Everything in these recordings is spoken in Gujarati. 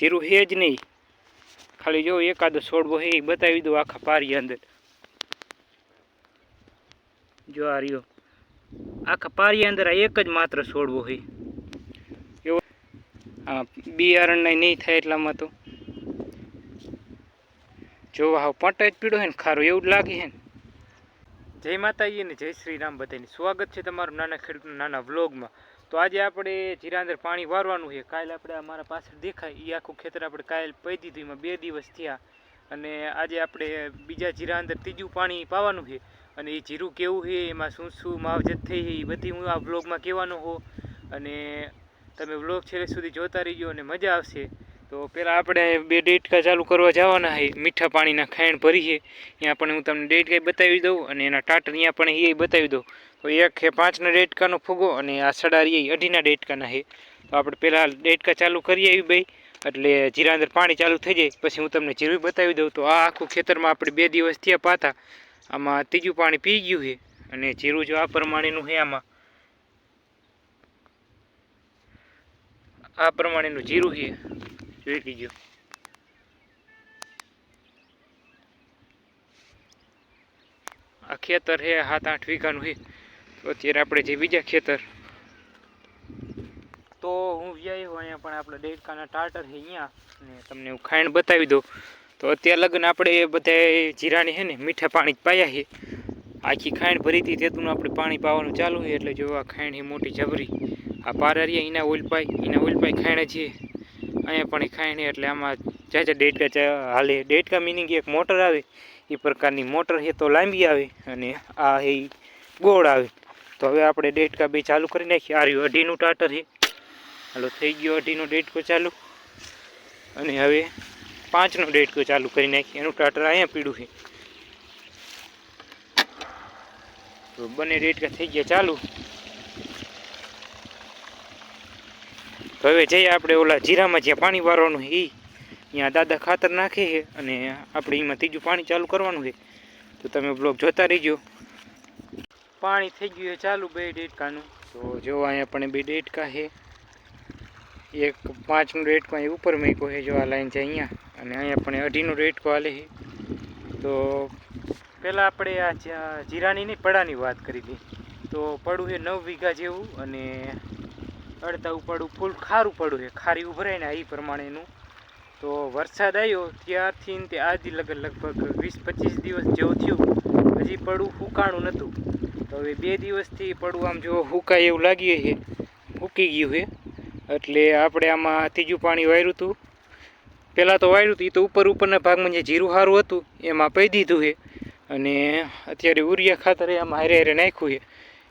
જીરું હે જ નહીં. ખાલી જો એકાદો છોડવો હે એ બતાવી દો આખા પારી અંદર. જો આ રહ્યો. આખા પારી અંદર આ એક જ માત્ર છોડવો હે. એવો બિયારણના નહીં થાય એટલામાં તો. જોવા હાવ પટ જ પીડો હે ને ખારો એવું જ લાગે હે ને. જય માતાજી અને જય શ્રી રામ બધાની. સ્વાગત છે તમારું નાના ખેડૂતના નાના વ્લોગમાં. તો આજે આપણે જીરા અંદર પાણી વારવાનું છે. કાલે આપણે મારા પાછળ દેખાય એ આખું ખેતર આપણે કાલે પહી દીધું, એમાં બે દિવસ થયા. અને આજે આપણે બીજા જીરા અંદર ત્રીજું પાણી પાવાનું છે. અને એ જીરું કેવું છે, એમાં શું શું માવજત થઈ છે, એ બધી હું આ વ્લોગમાં કહેવાનો હો અને તમે વ્લોગ છેલ્લે સુધી જોતા રહીજો અને મજા આવશે. તો પહેલાં આપણે બે ડેટકા ચાલુ કરવા જવાના છે. મીઠા પાણીના ખાયણ ભરી છે ત્યાં પણ હું તમને ડેટકા બતાવી દઉં અને એના ટાટર ત્યાં પણ એ બતાવી દઉં. તો એક છે પાંચના ડેટકાનો ફૂગો અને આ સડારી અઢીના ડેટકાના છે. તો આપણે પહેલાં ડેટકા ચાલુ કરીએ એવી ભાઈ એટલે જીરા અંદર પાણી ચાલુ થઈ જાય, પછી હું તમને જીરું બતાવી દઉં. તો આ આખું ખેતરમાં આપણે બે દિવસ થયા પાતા, આમાં ત્રીજું પાણી પી ગયું છે, અને જીરું જો આ પ્રમાણેનું છે આમાં. આ પ્રમાણેનું જીરું છે, જોઈ લીજો. આ ખેતર છે સાત આઠ વીઘાનું છે. તો અત્યારે આપણે જે બીજા ખેતર. તો હું વ્યાયો અહીંયા, પણ આપણે ડેડકાના ટાટર છે અહીંયા, ને તમને હું ખાંડ બતાવી દઉં. તો અત્યારે લગ્ન આપણે બધા જીરાની છે ને, મીઠા પાણી જ પાયા છે આખી ખાંડ ભરી હતી તેતું આપણે પાણી પાવાનું ચાલુ છે એટલે જો આ ખાંડ છે મોટી જબરી. આ પારારિયા એના ઓલપાઈ એના ઓલપાઈ ખાંડ છે અહીંયા પણ એ ખાંડ છે એટલે આમાં જાજા ડેટકા હાલે. ડેટકા મિનિંગ એક મોટર આવે, એ પ્રકારની મોટર છે તો લાંબી આવે, અને આ એ ગોળ આવે. તો હવે આપણે ડેટકા બે ચાલુ કરી નાખીએ. આ રહ્યું અઢીનું ટાટર છે. હાલો, થઈ ગયો અઢીનો ડેટકો ચાલુ. અને હવે પાંચનો ડેટકો ચાલુ કરી નાખીએ. એનું ટાટર અહીંયા પીડું છે. તો બંને ડેટકા થઈ ગયા ચાલુ. હવે જઈએ આપણે ઓલા જીરામાં જ્યાં પાણી વારવાનું છે એ ત્યાં દાદા ખાતર નાખે છે અને આપણે એમાં ત્રીજું પાણી ચાલુ કરવાનું છે. તો તમે બ્લોગ જોતા રહીજો. પાણી થઈ ગયું છે ચાલુ બે ડેટકાનું તો જો અહીંયા પણ બે ડેટકા છે. એક પાંચનું રેટકો અહીં ઉપર મૂક્યો છે જો આ લાઈન છે અહીંયા. અને અહીંયા પણ અઢીનું ડેટકો હાલે છે. તો પહેલાં આપણે આ જીરાની નહીં પડાની વાત કરી હતી. તો પડું છે નવ વીઘા જેવું અને અડધા ઉપાડું ફૂલ ખારું પડું છે. ખારી ઉભરાય ને એ પ્રમાણેનું. તો વરસાદ આવ્યો ત્યારથી તે આજી લગન લગભગ વીસ પચીસ દિવસ જેવું થયું. હજી પડું ફૂકાણું નહોતું. તો હવે બે દિવસથી પડવું આમ જો હુકાય એવું લાગ્યું છે ફૂકી ગયું છે એટલે આપણે આમાં ત્રીજું પાણી વાયરું હતું. પહેલાં તો વાયરું હતું એ તો ઉપર ઉપરના ભાગમાં જે જીરું સારું હતું, એમાં પહી દીધું છે અને અત્યારે ઉરિયા ખાતર આમાં હારે હારે નાખ્યું છે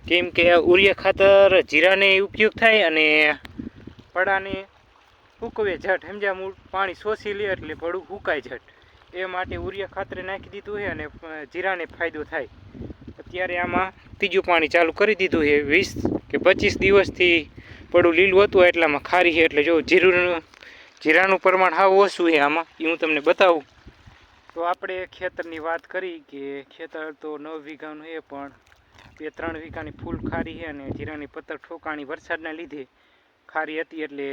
કેમ કે આ ઉરિયા ખાતર જીરાને ઉપયોગ થાય અને પડાને સૂકવે ઝટ સમજ્યા મૂળ પાણી શોષી લે એટલે પડું સુકાય ઝટ એ માટે ઉરિયા ખાતરે નાખી દીધું છે અને જીરાને ફાયદો થાય. અત્યારે આમાં ત્રીજું પાણી ચાલુ કરી દીધું છે, વીસ કે પચીસ દિવસથી પડું લીલું હતું, એટલામાં ખારી છે. એટલે જો જીરું, જીરાનું પ્રમાણ હાવ ઓછું છે આમાં, એ હું તમને બતાવું. તો આપણે ખેતરની વાત કરી કે ખેતર તો નવ વીઘાનું છે, પણ બે ત્રણ વીઘાની ફૂલ ખારી છે અને જીરાની પતર ઠોકાણી વરસાદના લીધે ખારી હતી. એટલે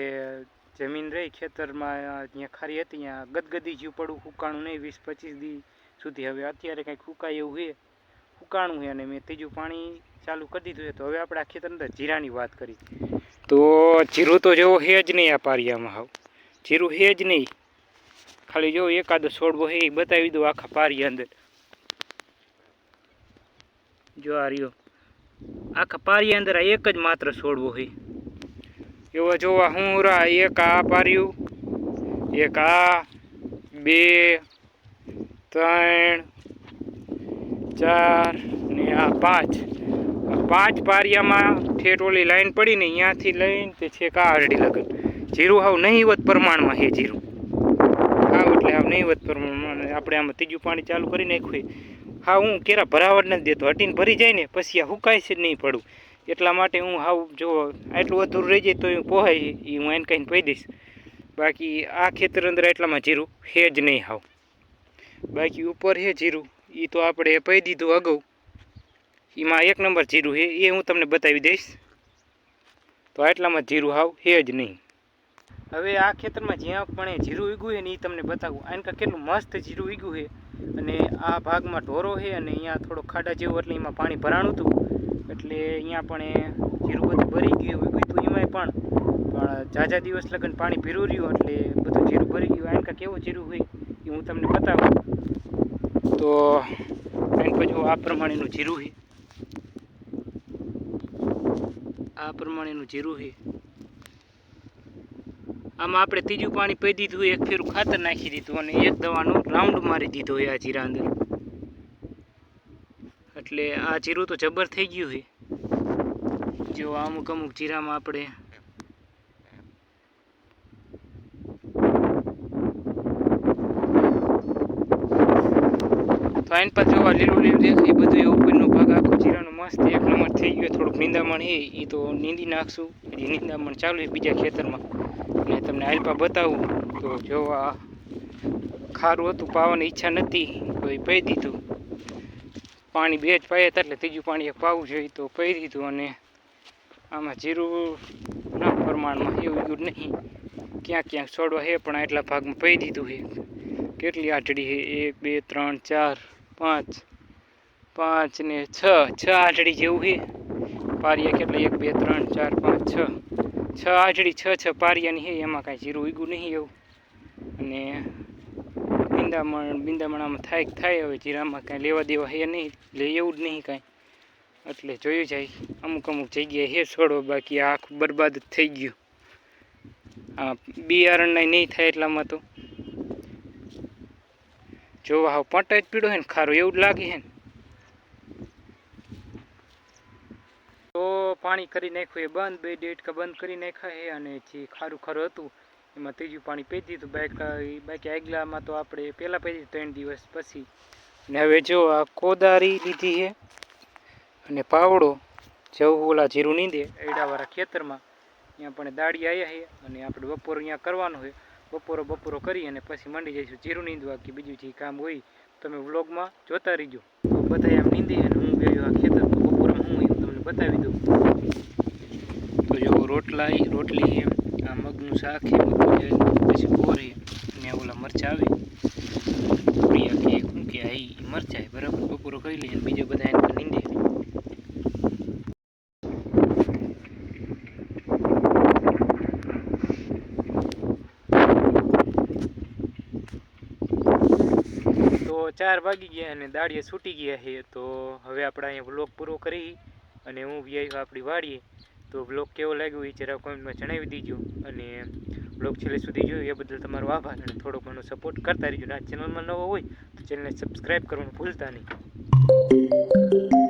જમીન રહી ખેતરમાં ત્યાં ખારી હતી, ત્યાં ગદગદી જીવ પડવું, હુકાણું નહીં, વીસ પચીસ દી સુધી. હવે અત્યારે કંઈક હુકાય એવું છે. ફૂકાણું છે અને મેં ત્રીજું પાણી ચાલુ કરી દીધું છે. તો હવે આપણે આખી અંદર જીરાની વાત કરી. તો જીરું તો જેવો હે જ નહીં આ પારિયામાં હાવ. જીરું હે જ નહીં. ખાલી જો એકાદો છોડવો હે એ બતાવી દો આખા પારિયા અંદર. જો આ રહ્યો. આખા પારિયા અંદર આ એક જ માત્ર છોડવો હે. એવા જોવા હું રા, એક આ પાર્યું, એક આ, બે, ત્રણ ચાર ને આ પાંચ. પાંચ પારિયામાં ઠેઠ ઓલી લાઈન પડી ને અહીંયાથી લઈને તે છે આ અરડી લગન. જીરું હાવ નહીવત પ્રમાણમાં હે જીરું. હાવ એટલે હાવ નહીવત પ્રમાણમાં. આપણે આમાં ત્રીજું પાણી ચાલુ કરી નાખ્યું હા હું કેરા ભરાવટ નથી દેતો. હટીને ભરી જાય ને પછી આ હુકાય છે નહીં પડું એટલા માટે હું હાવ જો આટલું અધૂરું રહી જાય તો એ પોહાય એ. હું એને કહીને પહી દઈશ. બાકી આ ખેતર અંદર એટલામાં જીરું હે જ નહીં હાવ. બાકી ઉપર હે જીરું. એ તો આપણે પહી દીધું અગાઉ. એમાં એક નંબર જીરું છે એ હું તમને બતાવી દઈશ. તો આટલામાં જીરું હાવ છે જ નહીં. હવે આ ખેતરમાં જ્યાં પણ એ જીરું ઉગ્યું છે ને એ તમને બતાવું. આનકા કેટલું મસ્ત જીરું ઉગ્યું છે અને આ ભાગમાં ઢોરો છે અને અહીંયા થોડો ખાડા જેવું, એટલે એમાં પાણી ભરાણું હતું. એટલે અહીંયા પણ એ જીરું બધું ભરી ગયું, ઉગ્યું હતું એમાંય પણ. પણ ઝાઝા દિવસ લગન પાણી ભીરું રહ્યું, એટલે બધું જીરું ભરી ગયું. આનકા કેવું જીરું હોય, એ હું તમને બતાવું. તો ફ્રેન્ડ પછી આ પ્રમાણેનું જીરું છે. આ પ્રમાણેનું જીરું છે. આમાં આપણે ત્રીજું પાણી પી દીધું, એક ફેરું ખાતર નાખી દીધું અને એક દવાનો રાઉન્ડ મારી દીધો હોય આ જીરા અંદર. એટલે આ જીરું તો જબર થઈ ગયું છે. જો અમુક અમુક જીરામાં આપણે આઈન પર જોવા, લીલું લીલું દેખાય બધું એ ઉપરનો ભાગ આખો જીરાનો મસ્ત એક નંબર થઈ ગયો, થોડુંક નિંદામણ છે એ તો નીંદી નાખશું, હજી નિંદામણ ચાલુ છે બીજા ખેતરમાં. અને તમને આલપા બતાવું, તો જો આ ખારું હતું, પાવાની ઈચ્છા નથી તો એ પહી દીધું. પાણી બે જ પાયા હતા, એટલે ત્રીજું પાણી એક પાવું જોઈએ, તો પહી દીધું અને આમાં જીરું ના પ્રમાણમાં, એવું એવું નહીં. ક્યાંક ક્યાંક છોડવા છે પણ આટલા ભાગમાં પહી દીધું છે કેટલી આટડી છે એક, બે, ત્રણ, ચાર પાંચ. પાંચ ને છ. છ આટડી જેવું છે. પારિયા કેટલા? એક, બે, ત્રણ, ચાર, પાંચ, છ. છ આટડી છ છ પારિયાની છે. એમાં કાંઈ જીરું ઉગ્યું નહીં એવું. અને બિંદામણ બિંદામણામાં થાય થાય, હવે જીરામાં કાંઈ લેવા દેવા છે નહીં. એટલે એવું જ નહીં કાંઈ. એટલે જોયું જાય. અમુક અમુક જગ્યાએ હે છોડો, બાકી આખું બરબાદ થઈ ગયું. આ બિયારણના નહીં થાય એટલામાં તો. જોવા હાવ પંટા જ પીડો હે ને ખારું, એવું જ લાગે હે ને. તો પાણી કરી નાખ્યું એ બંધ, બે ડેટકા બંધ કરી નાખ્યા છે અને જે ખારું ખારું હતું, એમાં ત્રીજું પાણી પી દીધું. બાકી બાકી આગલામાં તો આપણે પહેલાં પી દીધું ત્રણ દિવસ પછી. અને હવે જો આ કોદારી લીધી છે અને પાવડો જવું ઓલા જીરું નીંદે, એડાવાળા ખેતરમાં. ત્યાં પણ દાડી આવ્યા છે અને આપણે બપોર અહીંયા કરવાનું હોય બપોરો બપોરો કરી અને પછી માંડી જઈશું. જીરું નીંદવા કે બીજું જે કામ હોય તમે વ્લોગમાં જોતા રહીજો. બધા આમ નીંદી અને હું ગયો આ ખેતર બપોરમાં હું તમને બતાવી દઉં. તો જો રોટલા રોટલી એમ, આ મગનું શાક મગનું પછી કોરી ને ઓલા મરચાં આવે. કે શું કે ઈ બરાબર બપોરો કરી લઈએ બીજો બધા એને નીંદે તો ચાર વાગી ગયા અને દાળીએ છૂટી ગયા છે તો હવે આપણે અહીંયા વ્લોગ પૂરો કરી અને હું વ્યાયો આપણી વાડીએ તો વ્લોગ કેવો લાગ્યો એ જરા કોમેન્ટમાં જણાવી દીજો અને બ્લોગ છેલ્લે સુધી જોયું એ બદલ તમારો આભાર અને થોડો ઘણો સપોર્ટ કરતા રહીજો. અને આ ચેનલમાં નવો હોય તો ચેનલને સબસ્ક્રાઈબ કરવાનું ભૂલતા નહીં.